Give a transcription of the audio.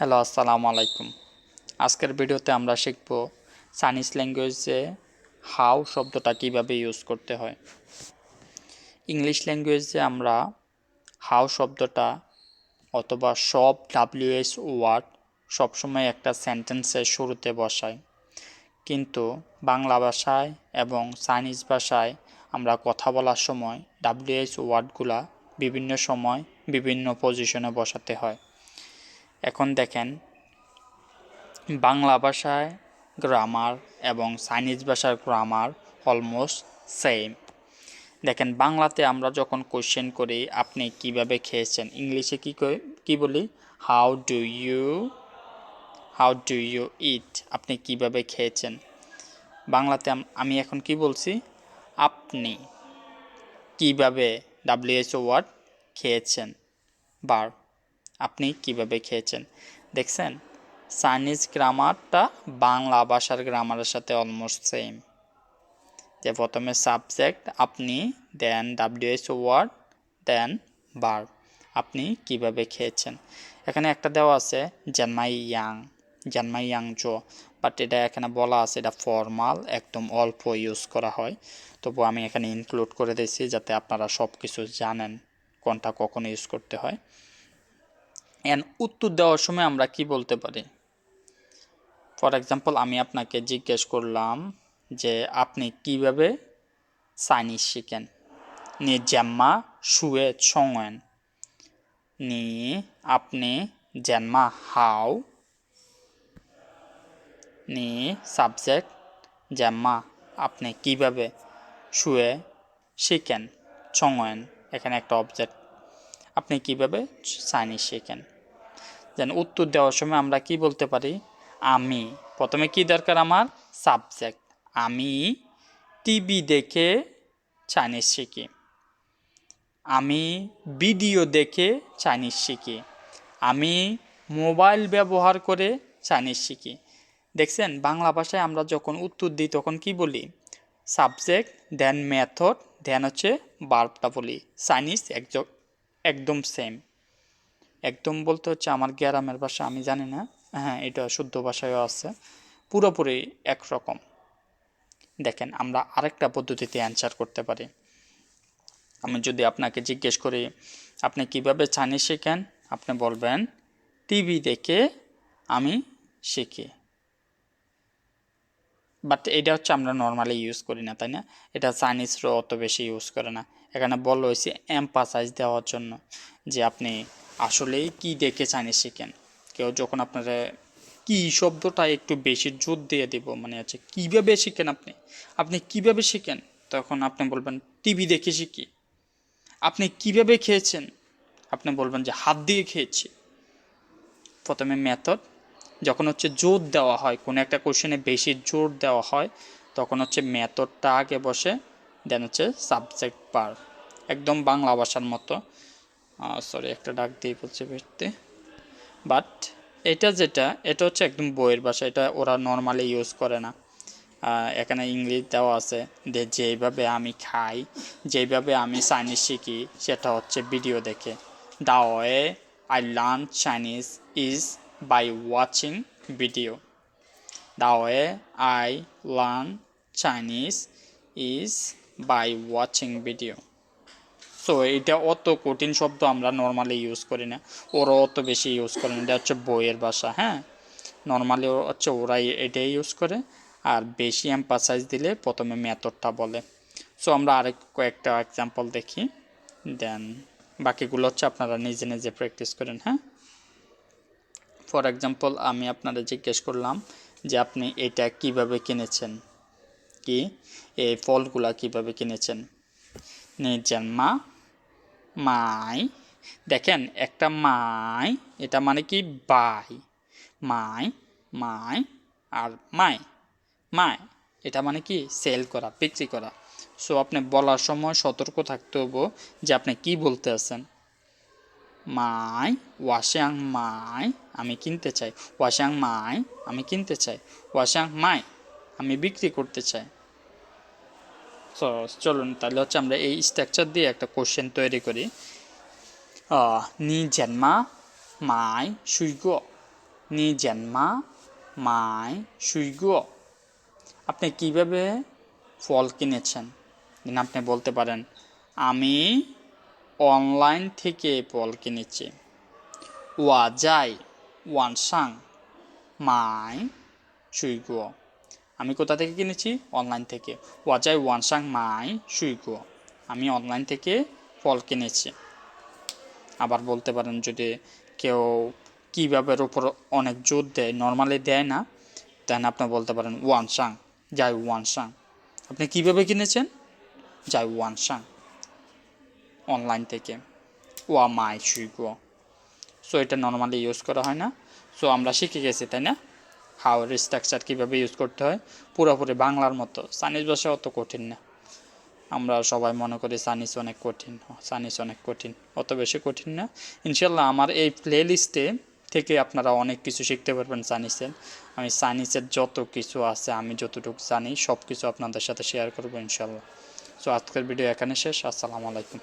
Hello, আসসালামু আলাইকুম। আজকের ভিডিওতে আমরা শিখব চাইনিজ ল্যাঙ্গুয়েজে হাউ শব্দটা কীভাবে ইউজ করতে হয়। ইংলিশ ল্যাঙ্গুয়েজে আমরা হাউ শব্দটা অথবা সব ডাব্লিউএস ওয়ার্ড সবসময় একটা সেন্টেন্সের শুরুতে বসাই। কিন্তু বাংলা ভাষায় এবং চাইনিজ ভাষায় আমরা কথা বলার সময় ডাব্লিউএস ওয়ার্ডগুলা বিভিন্ন সময় বিভিন্ন পজিশনে বসাতে হয়। এখন দেখেন, বাংলা ভাষায় গ্রামার এবং চাইনিজ ভাষার গ্রামার অলমোস্ট সেম দেখেন, বাংলাতে আমরা যখন কোশ্চেন করি, আপনি কীভাবে খেয়েছেন? ইংলিশে কী কী বলি? How do you how do you eat আপনি কীভাবে খেয়েছেন? বাংলাতে আমি এখন কি বলছি? আপনি কীভাবে ডাব্লিউএসও ওয়ার্ড খেয়েছেন? বার। আপনি কীভাবে খেয়েছেন? দেখছেন? চাইনিজ গ্রামারটা বাংলা ভাষার গ্রামারের সাথে অলমোস্ট সেম যে প্রথমে সাবজেক্ট আপনি দেন ডাব্লিউএস ওয়ার্ড দেন বার আপনি কীভাবে খেয়েছেন? এখানে একটা দেওয়া আছে জানমাই ইয়াং জানমাই ইয়াং জো বাট এটা এখানে বলা আছে, এটা ফর্মাল একদম অল্প ইউজ করা হয়। তবু আমি এখানে ইনক্লুড করে দিয়েছি, যাতে আপনারা সব কিছু জানেন, কোনটা কখন ইউজ করতে হয়। এন উত্তর দেওয়ার সময় আমরা কি বলতে পারি? ফর এক্সাম্পল আমি আপনাকে জিজ্ঞেস করলাম যে আপনি কীভাবে চাইনিজ শিখেন? নি জ্যাম্মা শুয়ে ছঙেন। নি আপনি জ্যাম্মা হাও। নি সাবজেক্ট জ্যাম্মা আপনি কীভাবে শুয়ে শিখেন, ছঙেন? এখানে একটা অবজেক্ট আপনি কীভাবে চাইনিজ শেখেন? যেন উত্তর দেওয়ার সময় আমরা কি বলতে পারি? আমি। প্রথমে কি দরকার আমার? সাবজেক্ট আমি টিভি দেখে চাইনিজ শিখি। আমি ভিডিও দেখে চাইনিজ শিখি। আমি মোবাইল ব্যবহার করে চাইনিজ শিখি। দেখছেন, বাংলা ভাষায় আমরা যখন উত্তর দিই, তখন কি বলি? সাবজেক্ট দেন মেথড দেন হচ্ছে বার্বটা বলি। চাইনিজ একদম সেম একদম বলতে হচ্ছে আমার গ্রামের ভাষা, আমি জানি না। হ্যাঁ এটা শুদ্ধ ভাষায়ও আছে। পুরোপুরি একরকম। দেখেন, আমরা আরেকটা পদ্ধতিতে অ্যান্সার করতে পারি। আমি যদি আপনাকে জিজ্ঞেস করি, আপনি কীভাবে চাইনিজ শেখেন? আপনি বলবেন, টিভি দেখে আমি শিখি। বাট এটা হচ্ছে আমরা নর্মালি ইউজ করি না, তাই না? এটা চাইনিজরাও অত বেশি ইউজ করে না। এখানে বলা হয়েছে এম্পাসাইজ দেওয়ার জন্য যে আপনি আসলেই কি দেখে চাইনিজ শিখেন কেউ যখন আপনারা কি শব্দটা একটু বেশি জোর দিয়ে দেব মানে হচ্ছে কীভাবে শিখেন আপনি? আপনি কীভাবে শিখেন? তখন আপনি বলবেন, টিভি দেখে শিখি। আপনি কীভাবে খেয়েছেন? আপনি বলবেন যে, হাত দিয়ে খেয়েছি। প্রথমে মেথড যখন হচ্ছে জোর দেওয়া হয়, কোনো একটা কোশ্চেনে বেশি জোর দেওয়া হয়, তখন হচ্ছে মেথডটা আগে বসে দেন হচ্ছে সাবজেক্ট পার একদম বাংলা ভাষার মতো। সরি একটা ডাক দিয়ে বলছে ব্যক্তি বাট এটা যেটা, এটা হচ্ছে একদম বইয়ের ভাষা, এটা ওরা নর্মালি ইউজ করে না। এখানে ইংলিশ দেওয়া আছে যে যেইভাবে আমি খাই, যেইভাবে আমি চাইনিজ শিখি, সেটা হচ্ছে ভিডিও দেখে। The way I learn Chinese is by watching video the way I learn Chinese is by watching video so এটা অত কঠিন শব্দ আমরা নর্মালি ইউজ করি না। ওরা অত বেশি ইউজ করে না। এটা হচ্ছে বইয়ের ভাষা হ্যাঁ? নর্মালি হচ্ছে ওরাই এটাই ইউজ করে। আর বেশি এম্পাসাইজ দিলে প্রথমে মেথডটা বলে। সো আমরা আরেক কয়েকটা এক্সাম্পল দেখি। দেন বাকিগুলো হচ্ছে আপনারা নিজে নিজে প্র্যাকটিস করেন হ্যাঁ? ফর এক্সাম্পল আমি আপনারা জিজ্ঞেস করলাম যে আপনি এটা কীভাবে কিনেছেন? কি? এই ফলগুলা কীভাবে কিনেছেন? নিজের মা মাই, দেখেন একটা মাই, এটা মানে কি বাই? মাই মাই আর মাই মাই, এটা মানে কি সেল করা, বিক্রি করা। সো আপনি বলার সময় সতর্ক থাকতে হব যে আপনি কি বলতে আছেন। মাই ওয়াশাং মাই, আমি কিনতে চাই। ওয়াশাং মাই, আমি কিনতে চাই। ওয়াশাং মাই, আমি বিক্রি করতে চাই। চলুন, তাহলে হচ্ছে আমরা এই স্ট্রাকচার দিয়ে একটা কোশ্চেন তৈরি করি। নি জেনমা মাই সুইগ নি জেনমা মাই সুইগুও আপনি কীভাবে ফল কিনেছেন? দেন আপনি বলতে পারেন, আমি অনলাইন থেকে ফল কিনেছি। ওয়া যাই ওয়ান সাং মাই সুইগুও আমি কোথা থেকে কিনেছি? অনলাইন থেকে। ওয়া যাই ওয়ান সাং মাই সুইগুও আমি অনলাইন থেকে ফল কিনেছি। আবার বলতে পারেন যদি কেউ কীভাবে উপর অনেক জোর দেয় নর্মালি দেয় না তাহলে আপনি বলতে পারেন ওয়ান সাং যাই ওয়ান সাং আপনি কীভাবে কিনেছেন? যাই ওয়ান সাং অনলাইন থেকে। ওয়া মাই সুইগুও সো এটা নর্মালি ইউজ করা হয় না। সো আমরা শিখে গেছি, তাই না? হাওয়ার স্ট্রাকচার কীভাবে ইউজ করতে হয়, পুরোপুরি বাংলার মতো। চাইনিজ ভাষা অত কঠিন না। আমরা সবাই মনে করি চাইনিজ অনেক কঠিন চাইনিজ অনেক কঠিন, অত বেশি কঠিন না। ইনশাল্লাহ আমার এই প্লে লিস্টে থেকে আপনারা অনেক কিছু শিখতে পারবেন চাইনিজের আমি চাইনিজের যত কিছু আছে, আমি যতটুকু জানি সব কিছু আপনাদের সাথে শেয়ার করব ইনশাল্লাহ। সো আজকের ভিডিও এখানে শেষ। আসসালামু আলাইকুম।